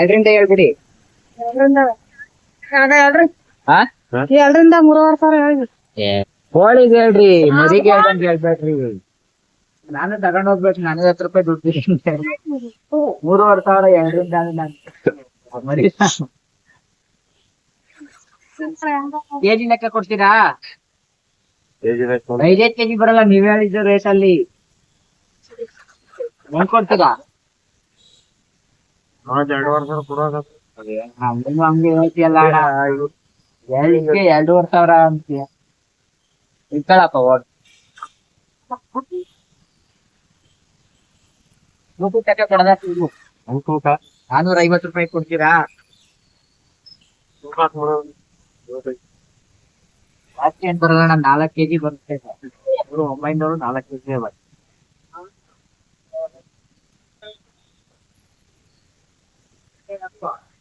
ಎರಡರಿಂದ ಹೇಳ್ಬಿಡಿ. ಹಾ ಎರಡರಿಂದ ಮೂರುವರೆ ಸಾವಿರ ಹೇಳಿ ಕೋಳಿಗೆ ಹೇಳ್ರಿ ಮರಿಗೆ ಹೇಳ್ದಂಗ್ ಹೇಳ್ಬೇಡ್ರಿ. ನಾನು ತಗೊಂಡ್ ಹೋಗ್ಬೇಕು ನನಗೆ ಹತ್ತು ರೂಪಾಯಿ ದುಡ್ಡು. ಮೂರುವರೆ ಸಾವಿರ ಎರಡರಿಂದ ನಾನು ಮರಿ. ಕೆಜಿ ಲೆಕ್ಕ ಕೊಡ್ತೀರಾ? ಐದೈದು ಕೆಜಿ ಬರಲ್ಲ ನೀವ್ ಹೇಳಿದ್ದು ರೇಟ್ ಅಲ್ಲಿ. ಕೊಡ್ತೀರಾ? ಹಂಗೂ ಹಂಗೆ ಹೇಳ್ತೀಯಲ್ಲ ಅಣ್ಣ. ಎರಡಿಗೆ ಎರಡೂವರೆ ಸಾವಿರ ಅಂತೀಯ. ಇಕ್ಕಳಪ್ಪ ಓಡ್. ತಕ ಕೊಡದ? ನಾನೂರ ಐವತ್ತು ರೂಪಾಯಿ ಕೊಡ್ತೀರಾ? ಜಾಸ್ತಿ ಏನ್ ಬರಲ್ಲ ಅಣ್ಣ ನಾಲ್ಕು ಕೆಜಿ ಬರುತ್ತೆ. ಸರ್ ಒಂಬೈನೂರು ನಾಲ್ಕು ಕೆಜಿ ಬರುತ್ತೆ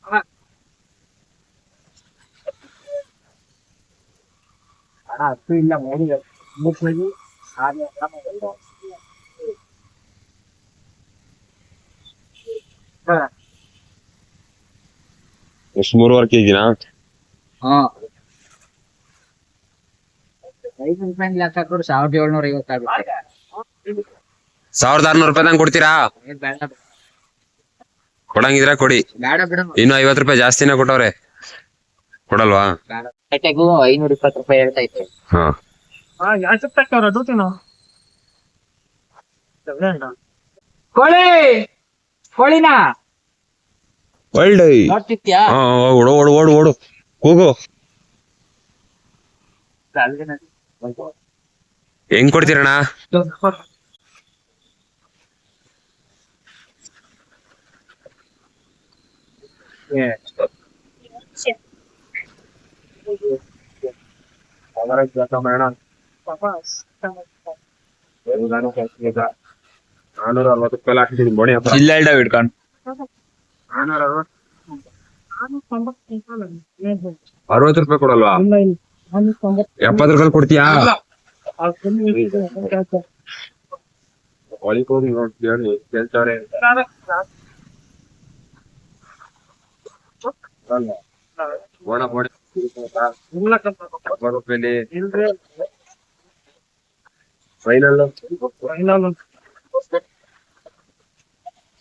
ಹಣ ಅಷ್ಟು ಇಲ್ಲ ಕೆಜಿ ಆರು ಎಷ್ಟು ಮೂರುವರೆ ಕೆಜಿನಾ ಹಾ. ಐದು ರೂಪಾಯಿ ಲೆಕ್ಕ ಕೊಡು ಸಾವಿರದ ಏಳ್ನೂರ ಐವತ್ತಾಗುತ್ತೆ ಸಾವಿರದ ಆರ್ನೂರು ರೂಪಾಯಿ ತಂಗ್ ಕೊಡ್ತೀರಾ? ಕೊಡಂಗಿದ್ರೆ ಕೊಡಿ. ಇನ್ನು ಐವತ್ತು ರೂಪಾಯಿ ಜಾಸ್ತಿನೇ ಕೊಟ್ಟವ್ರೆ. ಕೊಡಲ್ವಾ? ಐನೂರ ಇಪ್ಪತ್ತು ರೂಪಾಯಿ ಹೇಳ್ತಾ ಇತ್ತು ಹಾ. ಕೋಳಿ! ಕೋಳಿನ! ಒಳ್ಳೆ. ನೋಡ್ತಿದ್ಯಾ? ಹಾ ಓಡು ಓಡು ಓಡು ಓಡು. ಕೂಗು. ಹೆಂಗ್. ಕೊಡ್ತೀರಣ್ಣ? ನಾನೂರ ಅರವತ್ತು ರೂಪಾಯಿ ಹಾಕಿದ್ದೀನಿ ಬೋಣಿ ಹತ್ರ ಇಲ್ಲ ಇಲ್ಲ ಹಿಡ್ಕೊಂಡು ನಾನೂರ ಅರವತ್ತು ರೂಪಾಯಿ ಕೊಡಲ್ವಾ? ಎಪ್ಪತ್ತು ರೂಪಾಯಿ ಕೊಡ್ತೀಯಾ? ಒಳಗೆ ಹೋಗಿ ನೋಡಿ ಹೇಳಿ ಕೇಳ್ತಾರೆ. ಬೋಣ ಬೋಣಿ ಎಪ್ಪತ್ತು ರೂಪಾಯಿಲಿ ಫೈನಲ್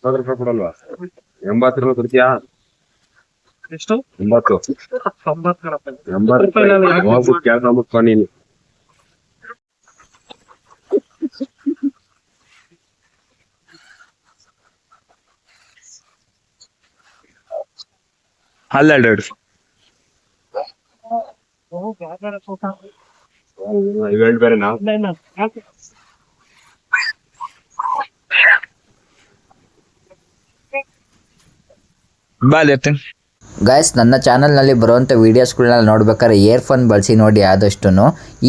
ಎಪ್ಪತ್ತು ರೂಪಾಯಿ ಕೊಡಲ್ವಾ ಎಂಬತ್ತು ಎಷ್ಟು ಎಂಬತ್ತು ಎಂಬತ್ತು ರೂಪಾಯಿ ಹೋಗ್ಬಿಟ್ಟು ಇವೆರಡು ಬೇರೆ ನಾವು ಬಾಲ್ ಎತ್ತೀನಿ ಗಾಯ್ಸ್ ನನ್ನ ಚಾನಲ್ನಲ್ಲಿ ಬರುವಂಥ ವೀಡಿಯೋಸ್ಗಳನ್ನ ನೋಡ್ಬೇಕಾದ್ರೆ ಇಯರ್ಫೋನ್ ಬಳಸಿ ನೋಡಿ ಆದಷ್ಟು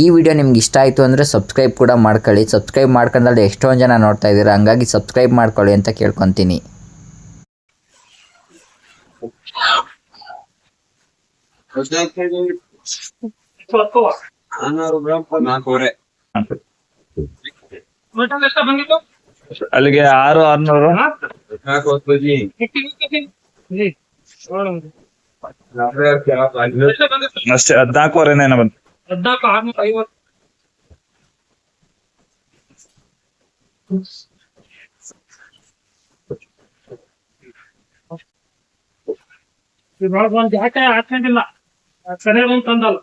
ಈ ವಿಡಿಯೋ ನಿಮ್ಗೆ ಇಷ್ಟ ಆಯಿತು ಅಂದರೆ ಸಬ್ಸ್ಕ್ರೈಬ್ ಕೂಡ ಮಾಡ್ಕೊಳ್ಳಿ. ಸಬ್ಸ್ಕ್ರೈಬ್ ಮಾಡ್ಕೊಂಡಲ್ಲಿ ಎಷ್ಟೊಂದು ಜನ ನೋಡ್ತಾ ಇದ್ದೀರಾ ಹಂಗಾಗಿ ಸಬ್ಸ್ಕ್ರೈಬ್ ಮಾಡ್ಕೊಳ್ಳಿ ಅಂತ ಕೇಳ್ಕೊತೀನಿ. ನಾಲ್ಕೂವರೆ ಎಷ್ಟು ಬಂದಿತ್ತು ಅಲ್ಲಿಗೆ ಆರು ಆರ್ನೂರು. ಅಷ್ಟೇ ಹದ್ನಾಲ್ಕುವರೆನೇನೋ ಬಂತು. ಹದ್ನಾಲ್ಕು ಆರ್ನೂರ ಐವತ್ತು ಯಾಕೆ ಹಾಕೊಂಡಿಲ್ಲ ಸರಿಯಾಗಿ ಒಂದು ತಂದಲ್ಲ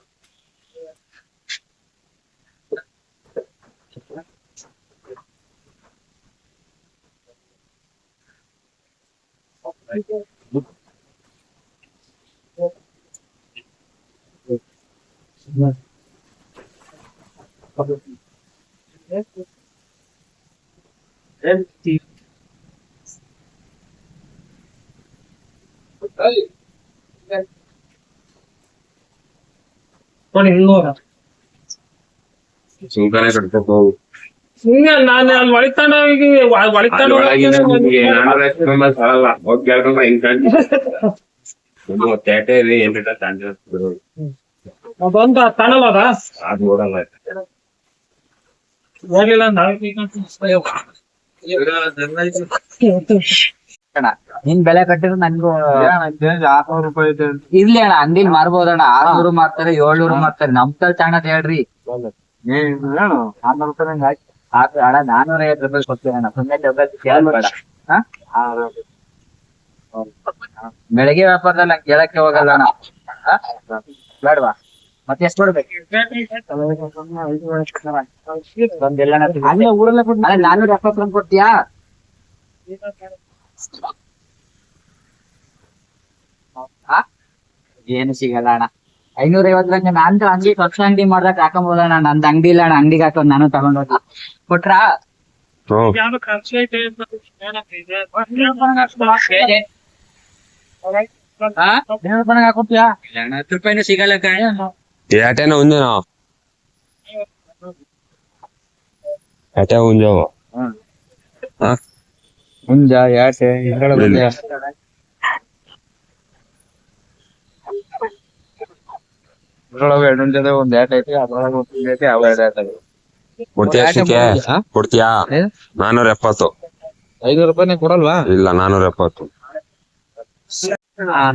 ನೋಡಿ ಇನ್ನೂರ ಸುಮ್ಕನೆ ಕಟ್ಕೋಬಹುದು ಹೋಗು. ನಾನು ಅಲ್ಲಿ ಒಳಿತಾನ ಈಗ ಒಳಿತಾನ ಹೋಗಿ ಕೇಳ್ಕೊಂಡ್ರೆ ಹಿಂಗ್ ಕಾಣ್ತಿ ತೇಟೆ ರೀ ಏನ್ ತಾಂಡ ಅದೊಂದು ತಾನಲ್ಲ ಅದ? ಅದು ಓಡಲ್ಲ ಹೋಗ್ಲಿಲ್ಲ ನಾಳೆ ಅಣ್ಣ ನಿನ್ ಬೆಲೆ ಕಟ್ಟಿದ್ರೆ ನನ್ಗೂ ಆರ್ನೂರು ರೂಪಾಯಿ ಇದೆ ಇರ್ಲಿ ಅಣ್ಣ ಅಂದಿಲ್ ಮಾರ್ಬೋದಣ್ಣ ಆರ್ನೂರು ಮಾರ್ತಾರೆ ಏಳ್ನೂರು ಮಾರ್ತಾರೆ ನಮ್ ತಲ್ ತಣ್ಣದ್ ಹೇಳ್ರಿ. ಆರ್ನೂರು ರೂಪಾಯಿ ನಂಗೆ ಅಣ್ಣ ನಾನೂರ ಐವತ್ತು ರೂಪಾಯಿ ಕೊಡ್ತೀನಿ ಅಣ್ಣ. ಸುಮ್ಮನೆ? ಬೆಳಗ್ಗೆ ವ್ಯಾಪಾರದಲ್ಲಿ ಹಂಗೆ ಕೇಳಕ್ಕೆ ಹೋಗಲ್ಲ ಅಣ್ಣ? ಬೇಡವಾ? ಮತ್ತೆ ಎಷ್ಟು ಕೊಡ್ಬೇಕು? ನಾನೂರ ಎಪ್ಪತ್ತು ರೂಪಾಯಿ ಕೊಡ್ತೀಯಾ? ಏನು ಸಿಗಲ್ಲ ಅಣ್ಣ ಐನೂರ ಐವತ್ತರಂಗ ನಾನ್ ಅಂಗಡಿ ಹೊಸ ಅಂಗಡಿ ಮಾಡ್ದಾಗ ಹಾಕೊಂಬೋದಣ್ಣ ನಂದ್ ಅಂಗಡಿ ಇಲ್ಲ ಅಣ್ಣ ಅಂಗಡಿಗೆ ಹಾಕೋದ್ ನಾನು ತಗೊಂಡ್ ಹೋಗಿ ಕೊಟ್ರಾ ಹ್ಮ್ ಯಾವ್ದು ಖರ್ಚು ಐತೆ ಹಾ? ಹಾಕೊಡ್ತೀಯಾ ಅಣ್ಣ ಹತ್ತು ರೂಪಾಯಿನೂ ಸಿಗಲ್ಲ ಕಣ ఏటైనా ఉందేనా ఎటే ఉందో ಹುಂಜ ಯಾಟೆ ಇದ್ರೊಳಗೆ ಎರಡೊಂದ್ ಜೊತೆ ಒಂದ್ ಏಟ್ ಐತಿ ಅದ್ರೊಳಗೆ ಒಂದ್ ಹಿಂಗ್ ಐತಿ ಅವ ಎರಡ್ ಕೊಡ್ತೀಯಾ? ನಾನೂರ ಎಪ್ಪತ್ತು. ಐನೂರು ರೂಪಾಯಿ ಕೊಡಲ್ವಾ? ಇಲ್ಲ ನಾನೂರ ಎಪ್ಪತ್ತು.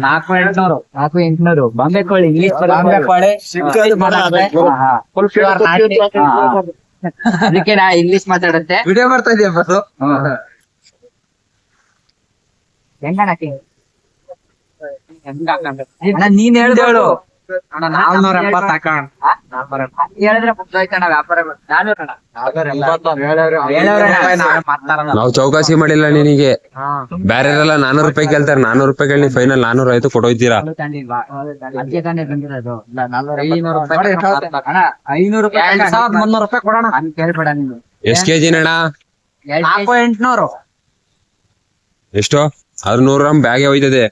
ನಾಲ್ಕು ಎಂಟ್ನೂರು ನಾಲ್ಕು ಎಂಟ್ನೂರು. ಬಾಂಬೆ ಕೋಳಿ ಇಂಗ್ಲಿಷ್ ಬಾಂಬೆ ಕೋಳಿ ಫುಲ್ ಪ್ಯೂರ್ ಅದಕ್ಕೆ ನಾ ಇಂಗ್ಲಿಷ್ ಮಾತಾಡುತ್ತೆ. ವಿಡಿಯೋ ಮಾಡ್ತಾ ಇದೆಯಾ ಬಸ್ಸು ಹೆಂಗಣ್ಣ ಅಣ್ಣ ನೀನ್ ಹೇಳ್ದೇಳು ಅಣ್ಣ ನಾಲ್ನೂರ ಎಪ್ಪತ್ತು ಹಾಕೋಣ ಹೇಳಿದ್ರೆ ಮುಗ್ದೋಯ್ತಣ್ಣ ವ್ಯಾಪಾರ ನಾನೂರ ನಾವು ಚೌಕಾಸಿ ಮಾಡಿಲ್ಲ ನಿನಗೆ. ಬೇರೆಲ್ಲ ನಾನೂರು ರೂಪಾಯಿ ಕೇಳ್ತಾರೆ. ನಾನೂರು ರೂಪಾಯಿ ಕೇಳಿ ಫೈನಲ್ ನಾನೂರ ಆಯ್ತು ಕೊಡೋಯ್ತೀರಾ? ಎಷ್ಟ್ ಕೆಜಿ ಅಣ್ಣ? ಎಂಟ್ನೂರು. ಎಷ್ಟು? ಅದ್ರ ನೂರು ಗ್ರಾಮ್ ಬ್ಯಾಗೆ ಹೋಯ್ತದೆ.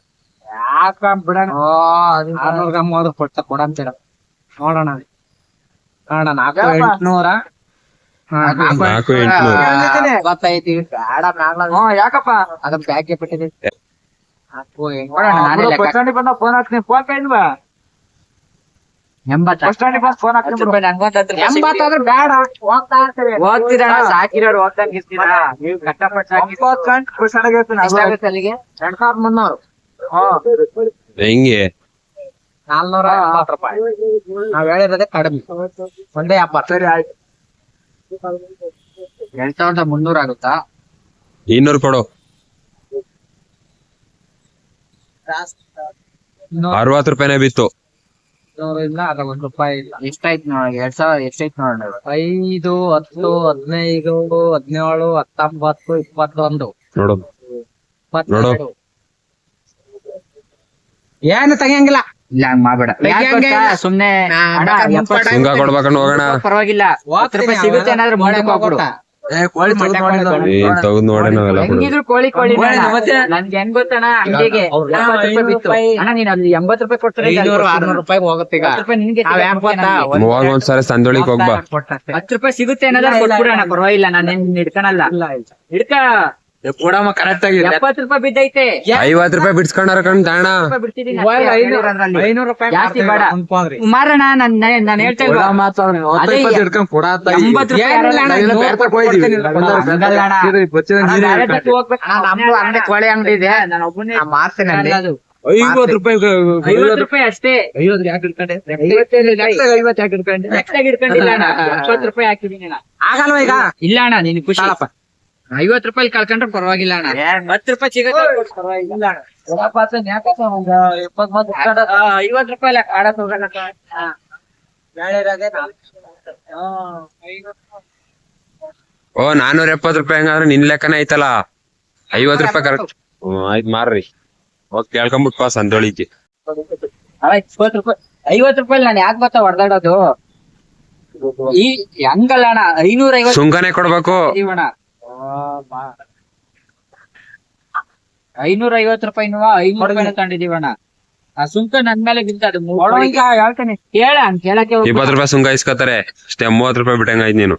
ಯಾಕ ಬಿಡೋಣ? ಆರ್ನೂರು ಗ್ರಾಮ್ ಹೋದ್ರೆ ಕೊಟ್ಟ ಕೊಡಂತೀರ ನೋಡೋಣ ನೋಡೋಣ ನಾಲ್ಕು ಎಂಟ್ನೂರ? ಹಾ, ನಾಲ್ಕು ಎಂಟ್ನೂರು. ಯಾಕಪ್ಪ? ಅದ ಬ್ಯಾಗ್ಗೆ ಬಿಟ್ಟಿದೆ ಫೋನ್ ಹಾಕ್ತೀನಿ. ಫೋನ್ ಪೇ ಇಲ್ವಾ ಎಂಬತ್ತ ಬಸ್ ಸ್ಟ್ಯಾಂಡಿಗೆ ಬಂದು ಫೋನ್ ಹಾಕ್ತೀನಿ ಬಿಡು. ಎಂಬತ್ತಾದ್ರೆ ಬೇಡ. ಹೋಗ್ತಾ ಇರ್ತೀವಿ ಸಾಕಿರೋರು ಇರ್ತೀರಾ ನೀವು ಕಷ್ಟಪಟ್ಟು ಅಲ್ಲಿಗೆ? ಎರಡ್ ಸಾವಿರದ ಮುನ್ನೂರು ಹೆಂಗೆ? ನಾಲ್ನೂರ ರೂಪಾಯಿ. ನಾವ್ ಹೇಳಿರೋದೇ ಕಡಿಮೆ. ಒಂದೇ ಎಪ್ಪತ್ತು. ಸರಿ ಆಯ್ತು. ಎರಡ್ ಸಾವಿರದ ಮುನ್ನೂರ ಆಗುತ್ತಾ? ಇನ್ನೂರು ಕೊಡು. ಅರವತ್ತು ರೂಪಾಯಿನೇ ಬಿತ್ತು. ಇನ್ನೂರಿಂದ ಅದ್ರ ಒಂದು ರೂಪಾಯಿ ಇಲ್ಲ. ಎಷ್ಟಾಯ್ತು ನೋಡ ಎರಡ್ ಸಾವಿರ ಎಷ್ಟಾಯ್ತು ನೋಡೋಣ ಐದು ಹತ್ತು ಹದಿನೈದು ಹದಿನೇಳು ಹತ್ತೊಂಬತ್ತು ಇಪ್ಪತ್ತೊಂದು. ನೋಡು. ಇಪ್ಪತ್ತೆರಡು. ಏನು ತೆಗಿಯಂಗಿಲ್ಲ. ಇಲ್ಲ ಹಂಗ್ ಮಾಡ್ಬೇಡ. ಯಾಕ್? ಇಲ್ಲ. ಸುಮ್ನೆ ಎಪ್ಪತ್ತು ಕೊಡ್ಬೇಕಂಡ್ ಹೋಗೋಣ. ಪರವಾಗಿಲ್ಲ. ಹತ್ತು ರೂಪಾಯಿ ಸಿಗುತ್ತೆ ಏನಾದ್ರು ಮುಂದಕ್ಕೆ ಹೋಗ್ಬಿಡು ತಗದ್ ನೋಡಿ. ನಾವೆಲ್ಲ ಕೊಡು ಹೆಂಗಿದ್ರು ಕೋಳಿ ಕೋಳಿ? ನನ್ಗೆ ಹೆಂಗ್ ಅಂಗಡಿಗೆ. ಅಣ್ಣ ನೀನ್ ಅಲ್ಲಿ ಎಂಬತ್ತು ರೂಪಾಯಿ ಕೊಡ್ತಾರೆ ಐನೂರು ಆರ್ನೂರು ರೂಪಾಯಿ ಹೋಗುತ್ತೆ ಈಗ. ಹತ್ತು ರೂಪಾಯಿ ನಿನ್ಗೆ ಹೆಂಗ್ ಹೋಗ್ ಒಂದ್ಸರಿ ಸಂದೊಳಿಗ್ ಹೋಗ್ಬಾ. ಹತ್ತು ರೂಪಾಯಿ ಸಿಗುತ್ತೆ ಅನ್ನೋದ್ರ ಕೊಟ್ಬಿಡೋಣ ಪರವಾಗಿಲ್ಲ ನಾನು ಹಿಡ್ಕಣಲ್ಲ. ಹಿಡ್ಕ. ಕೊಡಮ್ಮ ಕರೆಕ್ಟ್ ಆಗಿ ಎಪ್ಪತ್ತು ರೂಪಾಯಿ ಬಿದ್ದೈತೆ. ಐವತ್ ರೂಪಾಯಿ ಬಿಡ್ಸ್ಕೊಂಡಾರ ಕಣ್ ತಾಣ. ರೂಪಾಯಿ ಬಿಡ್ತಿದೀನಿ ಅಷ್ಟೇ, ಐನೂರು ರೂಪಾಯಿ ಜಾಸ್ತಿ ಬೇಡ. ಮಾರಣ ನಾನ್ ನಾನು ಹೇಳ್ತಾ ಇಲ್ವಾ? ಅದೇ ಎಂಬತ್ತು ರೂಪಾಯಿ ಏನಿಲ್ಲ ಅಣ್ಣ, ಅರವತ್ತು ನೂರು ರೂಪಾಯಿ ಕೊಡ್ತೀನಿ. ಹಂಗಲ್ಲ ಅಣ್ಣ. ಅಣ್ಣ, ಬೇರೆ ಅಣ್ಣ, ನಮ್ದು ಅಂಗಡಿ ಕೋಳಿ ಅಂಗಡಿ ಇದೆ. ನಾನು ಒಬ್ಬನೇ ಮಾರ್ತೀನಿ. ರೂಪಾಯಿ ಐವತ್ತು ರೂಪಾಯಿ ಅಷ್ಟೇ. ಯಾಕೆ ಯಾಕೆ ರೂಪಾಯಿ ಹಾಕಿದೀನಿ ಆಗಲ್ವಾ ಈಗ? ಇಲ್ಲ ಅಣ್ಣ ನೀನ್ ಖುಷಿ. ಐವತ್ತು ರೂಪಾಯಿ ಕಳ್ಕೊಂಡ್ರೆ ಪರವಾಗಿಲ್ಲ ಅಣ್ಣ. ಹತ್ತು ರೂಪಾಯಿ ಪರವಾಗಿಲ್ಲ. ಐವತ್ತು ರೂಪಾಯಿ ಇಲ್ಲ ಕಾಡಕ್ ಹೋಗಲ್ಲ ಹಾ. ಓ ನಾನೂರ ಎಪ್ಪತ್ ರೂಪಾಯಿ ಹಂಗಾದ್ರೆ ನಿನ್ ಲೆಕ್ಕನ ಐತಲ್ಲ? ಐವತ್ ರೂಪಾಯಿ ಕರೆಕ್ಟ್ ಹ್ಮ್ ಆಯ್ತ್ ಮಾರ್ರಿ. ಹೋಗ್ ಕೇಳ್ಕೊಂಬಿಟ್ ಪಾ ಸಂದೊಳಿಗೆ. ಆಯ್ತ್ ಇಪ್ಪತ್ತು ರೂಪಾಯಿ. ಐವತ್ತು ರೂಪಾಯಿ ನಾನು ಯಾಕೆ ಬರ್ತಾ ಹೊಡೆದಾಡೋದು? ಈ ಹೆಂಗಲ್ಲ ಅಣ್ಣ. ಐನೂರ ಐವತ್ತು ಸುಂಕನೆ ಕೊಡ್ಬೇಕು. ಐನೂರ ಐವತ್ ರೂಪಾಯಿನೂ ಐನೂರು ರೂಪಾಯಿ ತಗೊಂಡಿದೀವಣ್ಣ ಆ ಸುಂಕ ನನ್ ಮೇಲೆ ಬಿದ್ದ ಅದು ಮೂರ್ ಕೋಳಿಗೆ. ಅಂತ ಕೇಳ ಕೇಳಕ್ಕೆ ಹೋಗ್ಬೇಡ. ಇಪ್ಪತ್ ರೂಪಾಯಿ ಸುಂಕ ಇಸ್ಕೊತಾರೆ. ಅಷ್ಟೇ ಮೂವತ್ತು ರೂಪಾಯಿ ಬಿಟ್ಟಂಗಾಯ್ತು ನೀನು.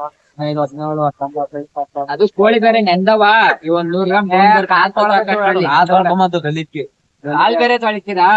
ಹದಿನೈದು, ಹದಿನೇಳು, ಹತ್ತೊಂಬತ್ತು, ಇಪ್ಪತ್ತೊಂದು. ಅದು ಕೋಳಿ ಬೇರೆ ನೆಂದವ? ಇವನ್ ನೂರ್ ಗ್ರಾಮ್ ಕಾಲ್ ತೊಳ್ಕೊಂಡ್. ಕಾಲ್ ಬೇರೆ ತೊಳಿತೀರಾ?